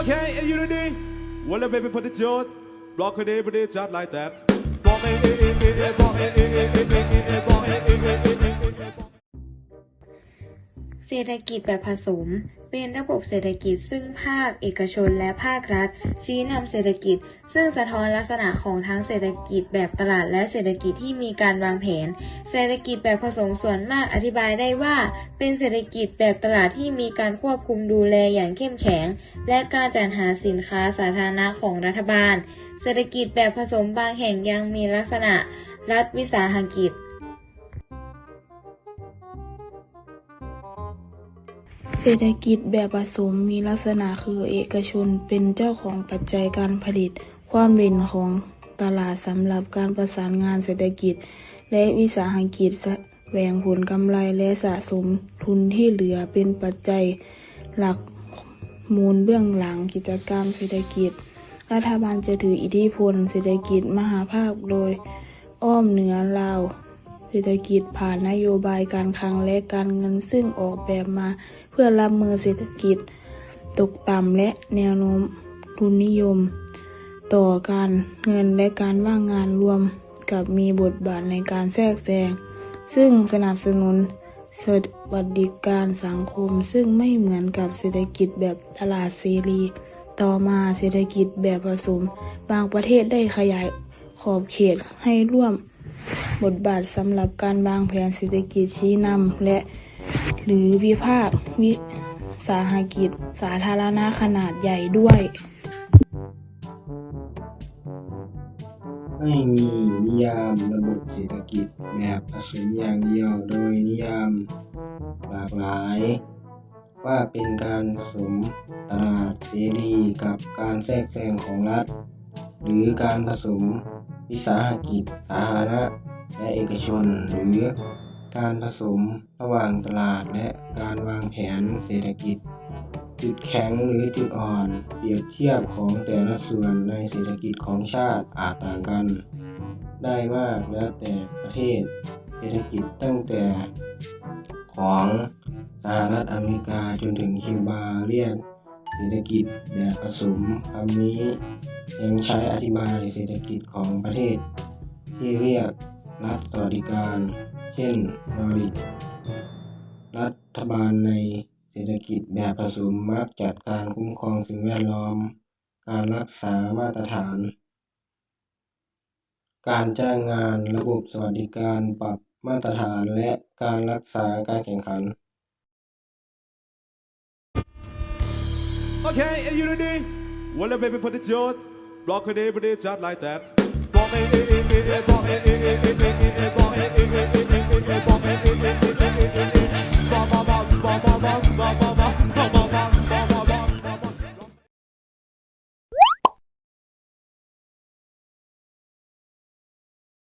Okay, are you ready? Well, baby, put it yours. Rock it, put it just like that. Rock it, it, it, it, it, rock it, it, it, ศรษฐกิจแบบผสม เป็นระบบเศรษฐกิจซึ่งภาคเอกชนและภาครัฐ ชี้นำเศรษฐกิจ ซึ่งสะท้อนลักษณะของทั้งเศรษฐกิจแบบตลาดและเศรษฐกิจที่มีการวางแผน เศรษฐกิจแบบผสมส่วนมากอธิบายได้ว่า เป็นเศรษฐกิจแบบตลาดที่มีการควบคุมดูแลอย่างเข้มแข็ง และการจัดหาสินค้าสาธารณะของรัฐบาล เศรษฐกิจแบบผสมบางแห่งยังมีลักษณะรัฐวิสาหกิจ เศรษฐกิจแบบผสมมีลักษณะคือเอกชนเป็นเจ้าของปัจจัยการผลิต ความเด่นของตลาดสำหรับการประสานงานเศรษฐกิจ และวิสาหกิจแสวงผลกำไรและสะสมทุนที่เหลือเป็นปัจจัยหลักมูลเบื้องหลังกิจกรรมเศรษฐกิจ รัฐบาลจะถืออิทธิพลเศรษฐกิจมหาภาคโดย อ้อมเหนือลาว เศรษฐกิจผ่านนโยบายการคลังและการเงินซึ่งออกแบบมาเพื่อรับมือเศรษฐกิจ ตกต่ำและแนวโน้มทุนนิยม ต่อการเงินและการว่างงานรวมกับมีบทบาทในการแทรกแซงซึ่งสนับสนุนสวัสดิการสังคมซึ่งไม่เหมือนกับเศรษฐกิจแบบตลาดเสรี ต่อมาเศรษฐกิจแบบผสม บางประเทศได้ขยายขอบเขตให้ร่วม บทบาทสำหรับการวางแผนเศรษฐกิจชี้นำและหรือวิภาควิสาหกิจ สาธารณะขนาดใหญ่ด้วยไม่มีนิยามระบบเศรษฐกิจแบบผสมอย่างเดียวโดยนิยามหลากหลาย ว่าเป็นการผสมตลาดเสรีกับการแทรกแซงของรัฐ หรือการผสม วิสาหกิจสาธารณะและเอกชน หรือการผสมระหว่างตลาดและการวางแผนเศรษฐกิจ จุดแข็งหรือจุดอ่อน เปรียบเทียบของแต่ละส่วนในเศรษฐกิจของชาติอาจต่างกัน ได้มากแล้วแต่ประเทศ เศรษฐกิจตั้งแต่ของสหรัฐอเมริกาจนถึงคิวบาเรียกเศรษฐกิจแบบผสมคำนี้ ยังใช้อธิบายเศรษฐกิจของประเทศ ที่เรียกรัฐสวัสดิการ เช่นนอริรัฐบาลในเศรษฐกิจแบบผสมมักจัดการคุ้มครองสิ่งแวดล้อม การรักษามาตรฐาน การจ้างงานระบบสวัสดิการปรับมาตรฐานและการรักษาการแข่งขัน Okay, are you ready? Well, baby, put it yours. Rock it, put it just like that. Rock it, it, it, it, it, rock it, it, it, it, it, it, rock it, it, it, it,